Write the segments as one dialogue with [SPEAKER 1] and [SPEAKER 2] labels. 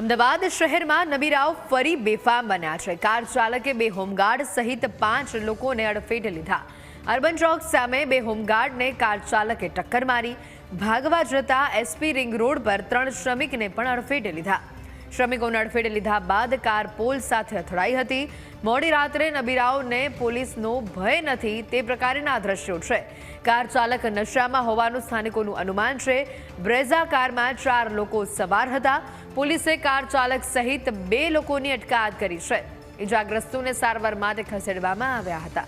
[SPEAKER 1] અમદાવાદ શહેરમાં નબીરાવ ફરી બેફામ બન્યા છે. કાર ચાલકે બે હોમગાર્ડ સહિત પાંચ લોકોને અડફેટે લીધા. અર્બન ચોક સામે બે હોમગાર્ડને કાર ચાલકે ટક્કર મારી. ભાગવા જતા એસપી રિંગ રોડ પર ત્રણ શ્રમિકને પણ અડફેટે લીધા. શ્રમિકોને અડફેટે લીધા બાદ કાર પોલ સાથે અથડાઈ હતી. મોડી રાત્રે નબીરાવને પોલીસનો ભય નથી, તે પ્રકારના દ્રશ્યો છે. કાર ચાલક નશામાં હોવાનું સ્થાનિકોનું અનુમાન છે. બ્રેઝા કારમાં ચાર લોકો સવાર હતા. પોલીસે કાર ચાલક સહિત બે લોકોની અટકાયત કરી છે. ઇજાગ્રસ્તોને સારવાર માટે ખસેડવામાં આવ્યા હતા.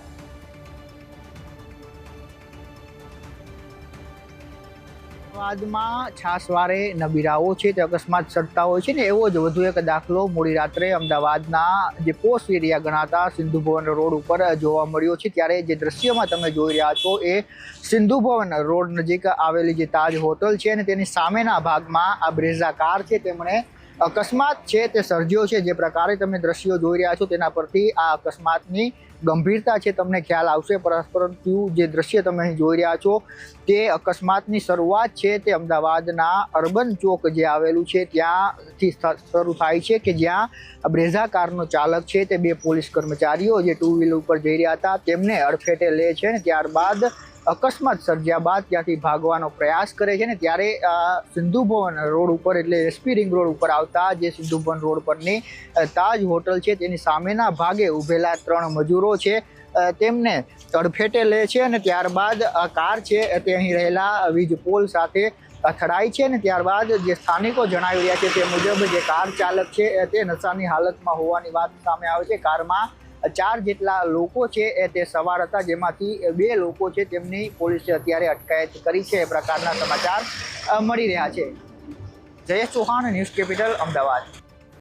[SPEAKER 2] અમદાવાદમાં છાસવારે નબીરાઓ છે, તે અકસ્માત સર્જતા હોય છે ને એવો જ વધુ એક દાખલો મોડી રાત્રે અમદાવાદના જે પોસ્ટ એરિયા ગણાતા સિંધુ ભવન રોડ ઉપર જોવા મળ્યો છે. ત્યારે જે દ્રશ્યમાં તમે જોઈ રહ્યા છો એ સિંધુ ભવન રોડ નજીક આવેલી જે તાજ હોટલ છે અને તેની સામેના ભાગમાં આ બ્રેઝા કાર છે. તેમણે અકસ્માત છે તે સર્જ્યો છે, જે પ્રકારે તમે દ્રશ્યો જોઈ રહ્યા છો તેના પરથી આ અકસ્માતની ગંભીરતા છે તમને ખ્યાલ આવશે. પર- પરંતુ જે દ્રશ્ય તમે અહીં જોઈ રહ્યા છો તે અકસ્માતની શરૂઆત છે તે અમદાવાદના અર્બન ચોક જે આવેલું છે ત્યાંથી શરૂ થાય છે કે જ્યાં બ્રેઝા કારનો ચાલક છે તે બે પોલીસ કર્મચારીઓ જે ટુ વ્હીલર ઉપર જઈ રહ્યા હતા તેમને અડફેટે લે છે ને ત્યારબાદ અકસ્માત સર્જ્યા બાદ ત્યાંથી ભાગવાનો પ્રયાસ કરે છે ને ત્યારે સિંધુ ભવન રોડ ઉપર એટલે એસપી રિંગ રોડ ઉપર આવતા જે સિંધુ ભવન રોડ પરની તાજ હોટલ છે તેની સામેના ભાગે ઊભેલા ત્રણ મજૂરો છે તેમને તડફેટે લે છે અને ત્યારબાદ કાર છે તે અહીં રહેલા વીજ પોલ સાથે અથડાય છે અને ત્યારબાદ જે સ્થાનિકો જણાવી રહ્યા છે તે મુજબ જે કાર ચાલક છે તે નશાની હાલતમાં હોવાની વાત સામે આવે છે. કારમાં ચાર જેટલા લોકો છે એ તે સવાર હતા, જેમાંથી બે લોકો છે તેમની પોલીસે અત્યારે અટકાયત કરી છે. એ પ્રકારના સમાચાર મળી રહ્યા છે. Jayesh Chauhan, news capital, Ahmedabad.